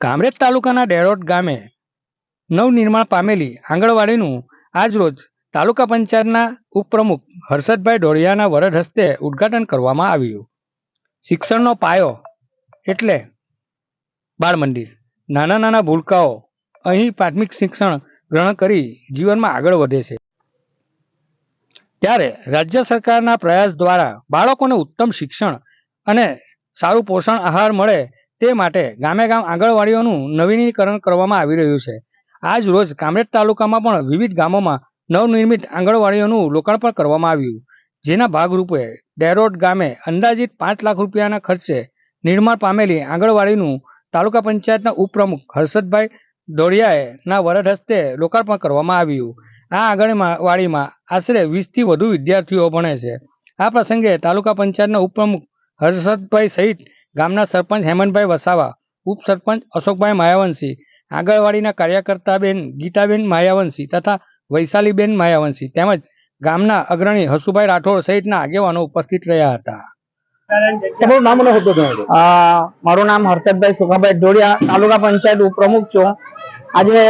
કામરેજ તાલુકાના ડેરોટ ગામે નવનિર્માણ પામેલી આંગણવાડીનું આજરોજ તાલુકા પંચાયતના ઉપપ્રમુખ હર્ષદભાઈ ડોડિયાના વરદ હસ્તે ઉદ્ઘાટન કરવામાં આવ્યું. શિક્ષણનો પાયો એટલે બાળ મંદિર નાના નાના ભૂલકાઓ અહીં પ્રાથમિક શિક્ષણ ગ્રહણ કરી જીવનમાં આગળ વધે છે. ત્યારે રાજ્ય સરકારના પ્રયાસ દ્વારા બાળકોને ઉત્તમ શિક્ષણ અને સારું પોષણ આહાર મળે તે માટે ગામે ગામ આંગણવાડીઓનું નવીનીકરણ કરવામાં આવી રહ્યું છે. આજ રોજ કામરેજ તાલુકામાં પણ વિવિધ ગામોમાં નવનિર્મિત આંગણવાડીઓનું લોકાર્પણ કરવામાં આવ્યું. જેના ભાગરૂપે ડેરોડ ગામે અંદાજિત પાંચ લાખ રૂપિયાના ખર્ચે નિર્માણ પામેલી આંગણવાડીનું તાલુકા પંચાયતના ઉપપ્રમુખ હર્ષદભાઈ દોડિયાએ ના વરદ હસ્તે લોકાર્પણ કરવામાં આવ્યું. આ આંગણવાડીમાં આશરે વીસથી વધુ વિદ્યાર્થીઓ ભણે છે. આ પ્રસંગે તાલુકા પંચાયતના ઉપપ્રમુખ હર્ષદભાઈ સહિત ગામના સરપંચ હેમંતભાઈ વસાવા ઉપસરપંચ અશોકભાઈ માયાવંશી આંગણવાડીના કાર્યકર્તાબેન ગીતાબેન માયાવંશી તથા વૈશાલીબેન માયાવંશી તેમજ ગામના અગ્રણી હસુભાઈ રાઠોડ સહિતના આગેવાનો ઉપસ્થિત રહ્યા હતા. મારું નામ હર્ષદભાઈ સુખાભાઈ ઢોડિયા તાલુકા પંચાયત ઉપપ્રમુખ છું. આજે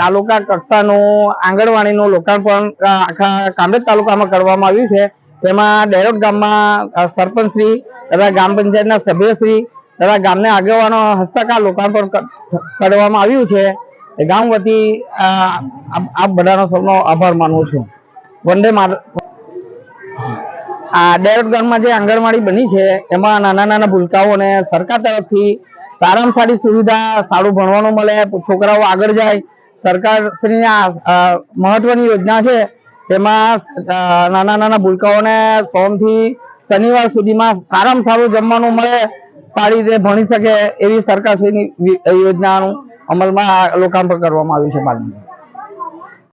તાલુકા કક્ષાનું આંગણવાડીનું લોકાર્પણ આખા કામરેજ તાલુકામાં કરવામાં આવ્યું છે. તેમાં ડેરોટ ગામમાં સરપંચશ્રી, તથા ગ્રામ પંચાયતના સભ્યશ્રી, તથા ગામના આગેવાનો હસ્તાકાર લોકાર્પણ કરવામાં આવ્યું છે. ગામ વતી આપ બધાનો સૌનો આભાર માનું છું. વંદે આ ડેરોટ ગામમાં જે આંગણવાડી બની છે, એમાં નાના નાના ભૂલકાઓને સરકાર તરફથી સારામાં સારી સુવિધા, સારું ભણવાનું મળે છોકરાઓ આગળ જાય. સરકારશ્રીની આ મહત્વની યોજના છે. તેમાં નાના નાના ભૂલકાઓને સોમથી શનિવાર સુધીમાં સારામાં સારું જમવાનું મળે, સારી રીતે ભણી શકે એવી સરકાર શ્રીની યોજનાનું અમલમાં લોકાર્પણ કરવામાં આવ્યું છે બાલમંદિર.